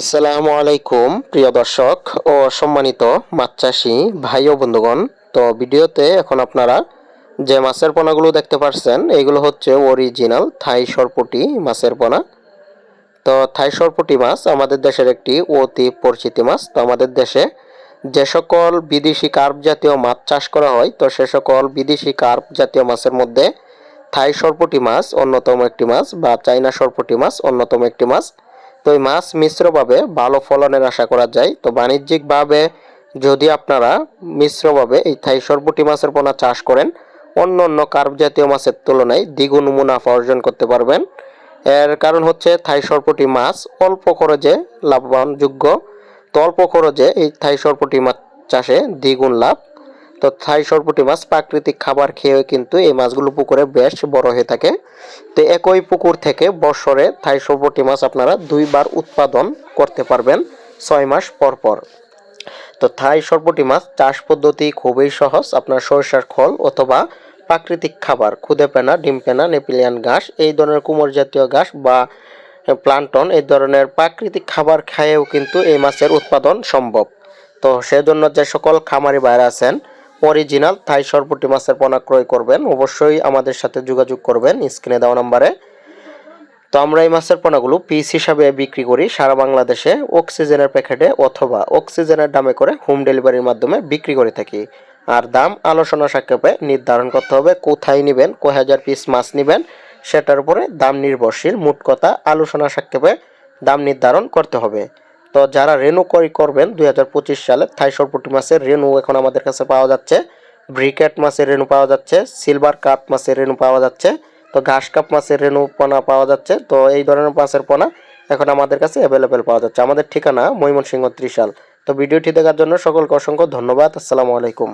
আসসালামু আলাইকুম, প্রিয় দর্শক ও সম্মানিত মাছ চাষি ভাই ও বন্ধুগণ। তো ভিডিওতে এখন আপনারা যে মাছের পোনাগুলো দেখতে পাচ্ছেন এগুলো হচ্ছে অরিজিনাল থাই সরপুটি মাছের পোনা। তো থাই সরপুটি মাছ আমাদের দেশের একটি অতি পরিচিতি মাছ। তো আমাদের দেশে যে সকল বিদেশি কার্প জাতীয় মাছ চাষ করা হয়, তো সে সকল বিদেশি কার্প জাতীয় মাছের মধ্যে থাই সরপুটি মাছ অন্যতম একটি মাছ বা চাইনা সরপুটি মাছ অন্যতম একটি মাছ। তো এই মাছ মিশ্রভাবে ভালো ফলনের আশা করা যায়। তো বাণিজ্যিকভাবে যদি আপনারা মিশ্রভাবে এই থাই সরপুটি মাছের পোনা চাষ করেন, অন্য অন্য কার্প জাতীয় মাছের তুলনায় দ্বিগুণ মুনাফা অর্জন করতে পারবেন। এর কারণ হচ্ছে থাই সরপুটি মাছ অল্প খরচে লাভবানযোগ্য। তো অল্প খরচে এই থাই সরপুটি মাছ চাষে দ্বিগুণ লাভ। তো থাই সরপুটি মাছ প্রাকৃতিক খাবার খেয়ে কিন্তু এই মাছগুলো পুকুরে বেশ বড় হয়ে থাকে। তো একই পুকুর থেকে বছরে থাই সরপুটি মাছ আপনারা দুইবার উৎপাদন করতে পারবেন ছয় মাস পর পর। তো থাই সরপুটি মাছ চাষ পদ্ধতি খুবই সহজ। আপনার সরিষার খোল অথবা প্রাকৃতিক খাবার, খুদে পেনা, ডিম পেনা, নেপিলিয়ান ঘাস, এই ধরনের কুমোর জাতীয় ঘাস বা প্লান্টন, এই ধরনের প্রাকৃতিক খাবার খাইয়েও কিন্তু এই মাছের উৎপাদন সম্ভব। তো সেজন্য যে সকল খামারি বাইরে আছেন অরিজিনাল থাই সরপুটি মাছের পোনা ক্রয় করবেন। অবশ্যই আমাদের সাথে যোগাযোগ করবেন স্ক্রিনে দেওয়া নাম্বারে। তো আমরা এই মাছের পোনাগুলো পিস হিসাবে বিক্রি করি সারা বাংলাদেশে, অক্সিজেনের প্যাকেটে অথবা অক্সিজেনের দামে করে হোম ডেলিভারির মাধ্যমে বিক্রি করে থাকি। আর দাম, আলোচনা সাক্ষেপে নির্ধারণ করতে হবে কোথায় নেবেন, কয় হাজার পিস মাছ নেবেন, সেটার উপরে দাম নির্ভরশীল, মোট কথা আলোচনা সাক্ষেপে দাম নির্ধারণ করতে হবে। তো যারা রেনু ক্রয় করবেন দুই হাজার পঁচিশ সালে থাই সরপুটি মাছের রেনু এখন আমাদের কাছে পাওয়া যাচ্ছে। ব্রিকেট মাছের রেনু পাওয়া যাচ্ছে। সিলভার কাপ মাছের রেনু পাওয়া যাচ্ছে। তো ঘাস কাপ মাছের রেনু পোনা পাওয়া যাচ্ছে। তো এই ধরনের মাছের পোনা এখন আমাদের কাছে অ্যাভেলেবেল পাওয়া যাচ্ছে। আমাদের ঠিকানা ময়মনসিংহ ত্রিশাল। তো ভিডিওটি দেখার জন্য সকলকে অসংখ্য ধন্যবাদ। আসসালামু আলাইকুম।